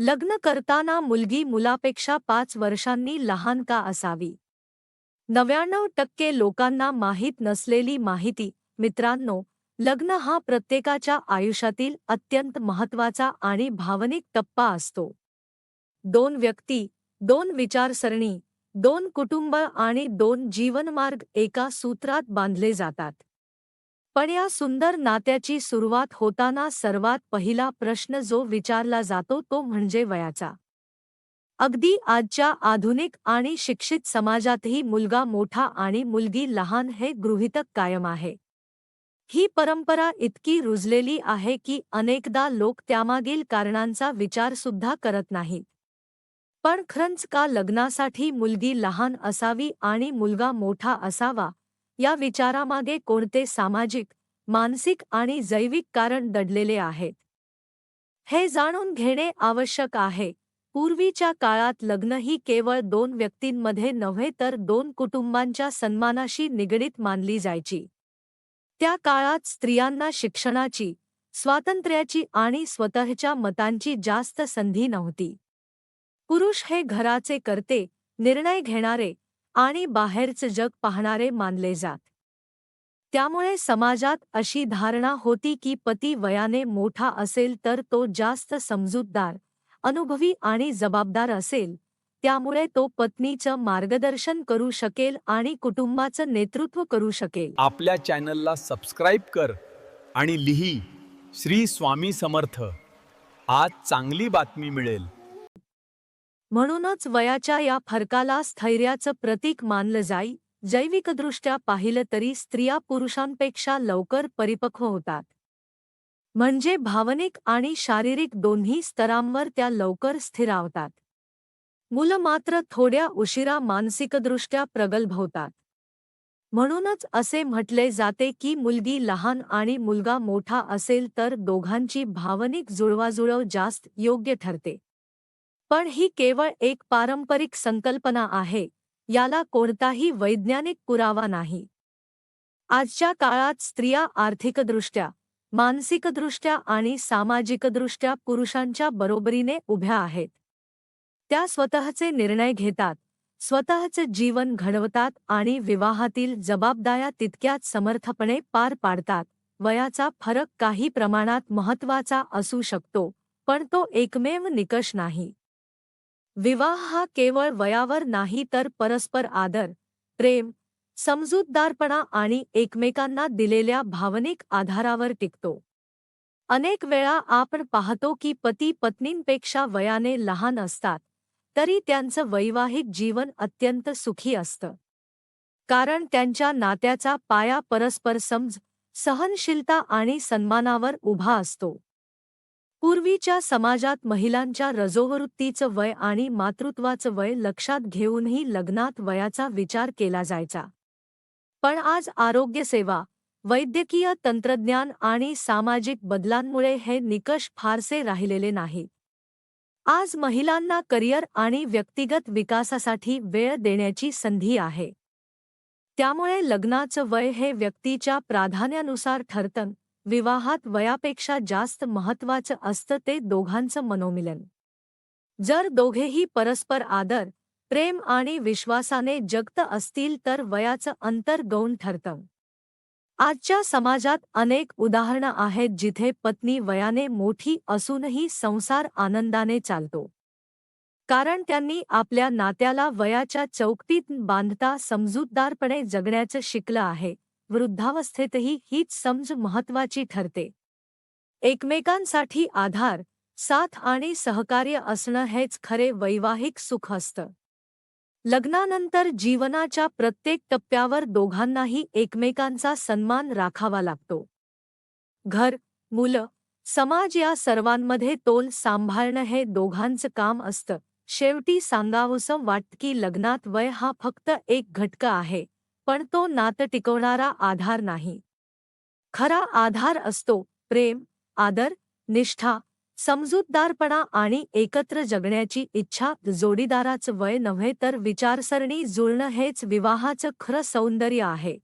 लग्न करताना मुलगी मुलापेक्षा पाच वर्षांनी लहान का असावी? नव्याण्णव टक्के लोकांना माहीत नसलेली माहिती. मित्रांनो लग्न हा प्रत्येकाच्या आयुष्यातील अत्यंत महत्त्वाचा आणि भावनिक टप्पा असतो. दोन व्यक्ती दोन विचारसरणी दोन कुटुंब आणि दोन जीवनमार्ग एका सूत्रात बांधले जातात. पण या सुंदर नात्याची सुरुवात होताना सर्वात पहिला प्रश्न जो विचारला जातो तो म्हणजे वयाचा. अगदी आजच्या आधुनिक आणि शिक्षित समाजातही मुलगा मोठा आणि मुलगी लहान हे गृहितक कायम आहे. ही परंपरा इतकी रुजलेली आहे की अनेकदा लोक त्यामागील कारणांचा विचारसुद्धा करत नाहीत. पण खरंच का लग्नासाठी मुलगी लहान असावी आणि मुलगा मोठा असावा या विचारामागे कोणते सामाजिक मानसिक आणि जैविक कारण दडलेले आहेत? हे जाणून घेणे आवश्यक आहे. पूर्वीच्या काळात लग्न ही केवळ दोन व्यक्तींमध्ये नव्हे तर दोन कुटुंबांच्या सन्मानाशी निगडीत मानली जायची. त्या काळात स्त्रियांना शिक्षणाची स्वातंत्र्याची आणि स्वतःच्या मतांची जास्त संधी नव्हती. पुरुष हे घराचे करते निर्णय घेणारे आणि बाहेरचं जग पाहणारे मानले जात. त्यामुळे समाजात अशी धारणा होती की पती वयाने मोठा असेल तर तो जास्त समजूतदार अनुभवी आणि जबाबदार असेल. त्यामुळे तो पत्नीचं मार्गदर्शन करू शकेल आणि कुटुंबाचं नेतृत्व करू शकेल. आपल्या चॅनलला सबस्क्राईब कर आणि लिही श्री स्वामी समर्थ. आज चांगली बातमी मिळेल. म्हणूनच वयाच्या या फरकाला स्थैर्याचं प्रतीक मानलं जाई. जैविकदृष्ट्या पाहिलं तरी स्त्रिया पुरुषांपेक्षा लवकर परिपक्व होतात. म्हणजे भावनिक आणि शारीरिक दोन्ही स्तरांवर त्या लवकर स्थिरावतात. मुलं मात्र थोड्या उशिरा मानसिकदृष्ट्या प्रगल्भ होतात. म्हणूनच असे म्हटले जाते की मुलगी लहान आणि मुलगा मोठा असेल तर दोघांची भावनिक जुळवाजुळव जास्त योग्य ठरते. पण ही केवळ एक पारंपरिक संकल्पना आहे याला कोणताही वैज्ञानिक पुरावा नाही. आजच्या काळात स्त्रिया आर्थिकदृष्ट्या मानसिकदृष्ट्या आणि सामाजिकदृष्ट्या पुरुषांच्या बरोबरीने उभ्या आहेत. त्या स्वतःचे निर्णय घेतात स्वतःचे जीवन घडवतात आणि विवाहातील जबाबदाऱ्या तितक्याच समर्थपणे पार पाडतात वयाचा फरक काही प्रमाणात महत्त्वाचा असू शकतो पण तो एकमेव निकष नाही. विवाह हा केवळ वयावर नाही तर परस्पर आदर प्रेम समजूतदारपणा आणि एकमेकांना दिलेल्या भावनिक आधारावर टिकतो. अनेक वेळा आपण पाहतो की पती पत्नींपेक्षा वयाने लहान असतात तरी त्यांचं वैवाहिक जीवन अत्यंत सुखी असतं. कारण त्यांच्या नात्याचा पाया परस्पर समज सहनशीलता आणि सन्मानावर उभा असतो. पूर्वीच्या समाजात महिलांच्या रजोवृत्तीचं वय आणि मातृत्वाचं वय लक्षात घेऊनही लग्नात वयाचा विचार केला जायचा. पण आज आरोग्यसेवा वैद्यकीय तंत्रज्ञान आणि सामाजिक बदलांमुळे हे निकष फारसे राहिलेले नाहीत आज महिलांना करिअर आणि व्यक्तिगत विकासासाठी वेळ देण्याची संधी आहे. त्यामुळे लग्नाचं वय हे व्यक्तीच्या प्राधान्यानुसार ठरतं. विवाहात वयापेक्षा जास्त महत्वाचं असतं ते दोघांचं मनोमिलन. जर दोघेही परस्पर आदर प्रेम आणि विश्वासाने जगत असतील तर वयाचं अंतर गौण ठरतं. आजच्या समाजात अनेक उदाहरणं आहेत जिथे पत्नी वयाने मोठी असूनही संसार आनंदाने चालतो. कारण त्यांनी आपल्या नात्याला वयाच्या चौकटीत बांधता समजूतदारपणे जगण्याचं शिकलं आहे. वृद्धावस्थेतही हीच समज महत्वाची ठरते. एकमेकांसाठी आधार साथ आणि सहकार्य असणं हेच खरे वैवाहिक सुख असतं. लग्नानंतर जीवनाच्या प्रत्येक टप्प्यावर दोघांनाही एकमेकांचा सन्मान राखावा लागतो. घर मुलं समाज या सर्वांमध्ये तोल सांभाळणं हे दोघांचं काम असतं. शेवटी सांगावंसं वाटतं की लग्नात वय हा फक्त एक घटक आहे. पण तो नातं टिकवणारा आधार नाही. खरा आधार असतो प्रेम आदर निष्ठा समजूतदारपणा आणि एकत्र जगण्याची इच्छा जोडीदाराचं वय नव्हे तर विचारसरणी जुळणं हेच विवाहाचं खरं सौंदर्य आहे.